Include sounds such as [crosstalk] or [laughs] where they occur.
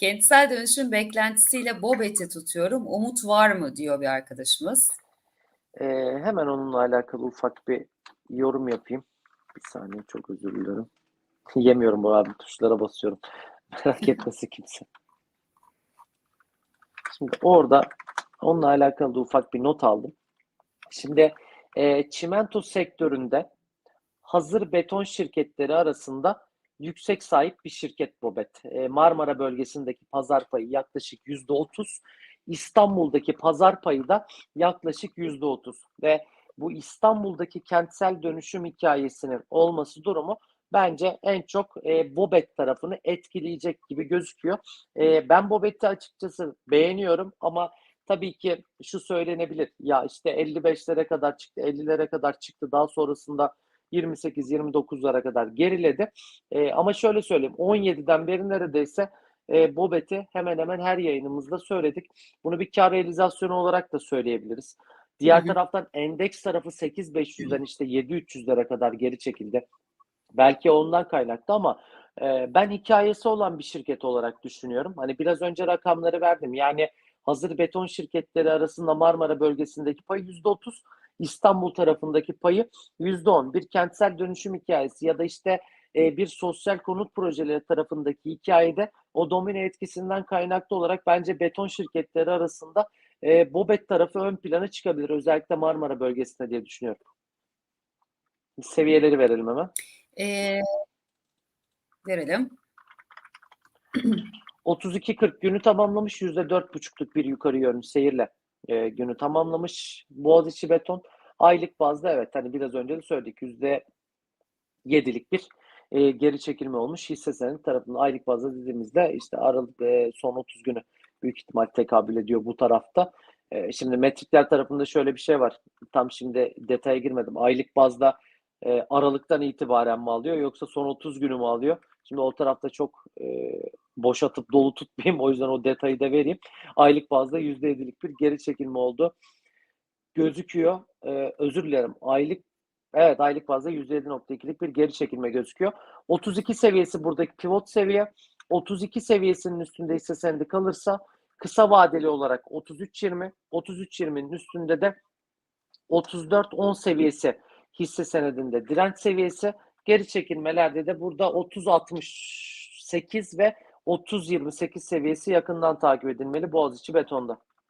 Kentsel dönüşüm beklentisiyle Bobet'i tutuyorum. Umut var mı diyor bir arkadaşımız. Ee, hemen onunla alakalı ufak bir yorum yapayım. Bir saniye çok özür dilerim. [laughs] Yemiyorum bu abi tuşlara basıyorum. [laughs] Merak etmesin kimse. Şimdi orada onunla alakalı da ufak bir not aldım. Şimdi e, çimento sektöründe hazır beton şirketleri arasında yüksek sahip bir şirket Bobet. E, Marmara bölgesindeki pazar payı yaklaşık yüzde otuz. İstanbul'daki pazar payı da yaklaşık yüzde otuz. Ve bu İstanbul'daki kentsel dönüşüm hikayesinin olması durumu bence en çok e, Bobet tarafını etkileyecek gibi gözüküyor. E, ben Bobet'i açıkçası beğeniyorum ama tabii ki şu söylenebilir. Ya işte 55'lere kadar çıktı, 50'lere kadar çıktı. Daha sonrasında 28-29'lara kadar geriledi. E, ama şöyle söyleyeyim 17'den beri neredeyse e, Bobet'i hemen hemen her yayınımızda söyledik. Bunu bir kar realizasyonu olarak da söyleyebiliriz. Diğer Hı hı. taraftan endeks tarafı 8500'den işte 7300'lere kadar geri çekildi. Belki ondan kaynaklı ama e, ben hikayesi olan bir şirket olarak düşünüyorum. Hani biraz önce rakamları verdim. Yani hazır beton şirketleri arasında Marmara bölgesindeki pay %30, İstanbul tarafındaki payı %10. Bir kentsel dönüşüm hikayesi ya da işte e, bir sosyal konut projeleri tarafındaki hikayede o domino etkisinden kaynaklı olarak bence beton şirketleri arasında e, Bobet tarafı ön plana çıkabilir. Özellikle Marmara bölgesinde diye düşünüyorum. Seviyeleri verelim hemen. Ee, verelim. 32-40 günü tamamlamış. %4,5'luk bir yukarı yönlü seyirle e, günü tamamlamış. Boğaziçi Beton aylık bazda evet hani biraz önce de söyledik %7'lik bir e, geri çekilme olmuş. Hisse senedi tarafında aylık bazda dediğimizde işte Aralık e, son 30 günü büyük ihtimal tekabül ediyor bu tarafta. E, şimdi metrikler tarafında şöyle bir şey var. Tam şimdi detaya girmedim. Aylık bazda e, Aralık'tan itibaren mi alıyor yoksa son 30 günü mü alıyor? Şimdi o tarafta çok e, boşatıp dolu tutmayayım. O yüzden o detayı da vereyim. Aylık bazda %7'lik bir geri çekilme oldu. Gözüküyor. Ee, özür dilerim. Aylık evet aylık bazda %7.2'lik bir geri çekilme gözüküyor. 32 seviyesi buradaki pivot seviye. 32 seviyesinin üstünde hisse senedi kalırsa kısa vadeli olarak 33.20, 33.20'nin üstünde de 34.10 seviyesi hisse senedinde direnç seviyesi. Geri çekilmelerde de burada 30.68 ve 30.28 seviyesi yakından takip edilmeli Boğaziçi Beton'da.